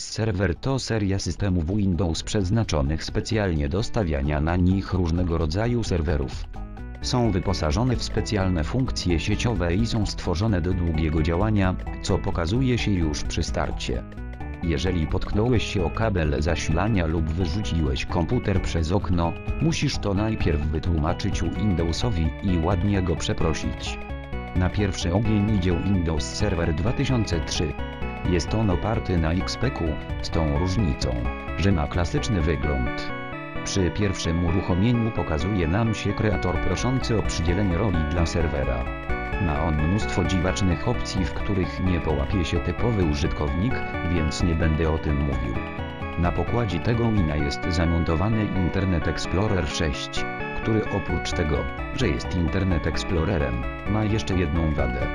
Server to seria systemów Windows przeznaczonych specjalnie do stawiania na nich różnego rodzaju serwerów. Są wyposażone w specjalne funkcje sieciowe i są stworzone do długiego działania, co pokazuje się już przy starcie. Jeżeli potknąłeś się o kabel zasilania lub wyrzuciłeś komputer przez okno, musisz to najpierw wytłumaczyć Windowsowi i ładnie go przeprosić. Na pierwszy ogień idzie Windows Server 2003. Jest on oparty na XP-ku, z tą różnicą, że ma klasyczny wygląd. Przy pierwszym uruchomieniu pokazuje nam się kreator proszący o przydzielenie roli dla serwera. Ma on mnóstwo dziwacznych opcji, w których nie połapie się typowy użytkownik, więc nie będę o tym mówił. Na pokładzie tego Wina jest zamontowany Internet Explorer 6, który oprócz tego, że jest Internet Explorerem, ma jeszcze jedną wadę.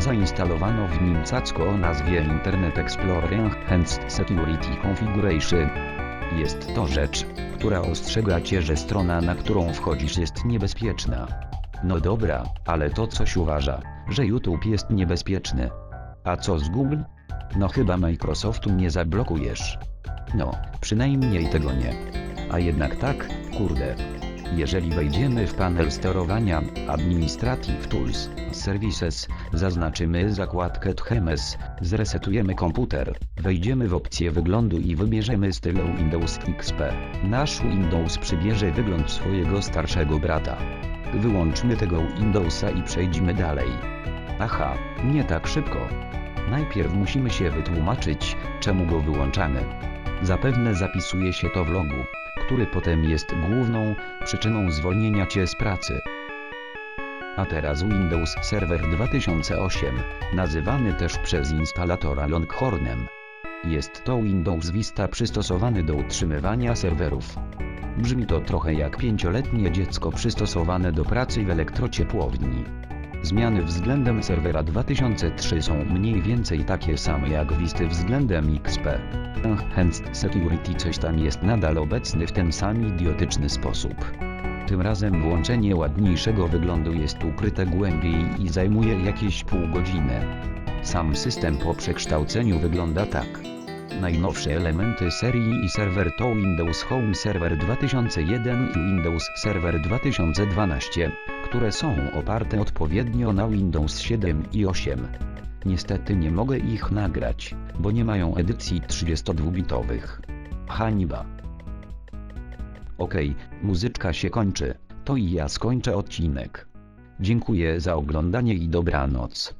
Zainstalowano w nim cacko o nazwie Internet Explorer Enhanced Security Configuration. Jest to rzecz, która ostrzega cię, że strona, na którą wchodzisz jest niebezpieczna. No dobra, ale to coś uważa, że YouTube jest niebezpieczny. A co z Google? No chyba Microsoftu nie zablokujesz. No, przynajmniej tego nie. A jednak tak, kurde. Jeżeli wejdziemy w panel sterowania Administrative Tools Services, zaznaczymy zakładkę THMS, zresetujemy komputer, wejdziemy w opcję wyglądu i wybierzemy styl Windows XP. Nasz Windows przybierze wygląd swojego starszego brata. Wyłączmy tego Windowsa i przejdźmy dalej. Aha, nie tak szybko. Najpierw musimy się wytłumaczyć, czemu go wyłączamy. Zapewne zapisuje się to w logu, który potem jest główną przyczyną zwolnienia Cię z pracy. A teraz Windows Server 2008, nazywany też przez instalatora Longhornem. Jest to Windows Vista przystosowany do utrzymywania serwerów. Brzmi to trochę jak pięcioletnie dziecko przystosowane do pracy w elektrociepłowni. Zmiany względem serwera 2003 są mniej więcej takie same jak Wisty względem XP. Enhanced Security coś tam jest nadal obecny w ten sam idiotyczny sposób. Tym razem włączenie ładniejszego wyglądu jest ukryte głębiej i zajmuje jakieś pół godziny. Sam system po przekształceniu wygląda tak. Najnowsze elementy serii i serwer to Windows Home Server 2001 i Windows Server 2012, które są oparte odpowiednio na Windows 7 i 8. Niestety nie mogę ich nagrać, bo nie mają edycji 32-bitowych. Hańba. Okej, muzyczka się kończy, to i ja skończę odcinek. Dziękuję za oglądanie i dobranoc.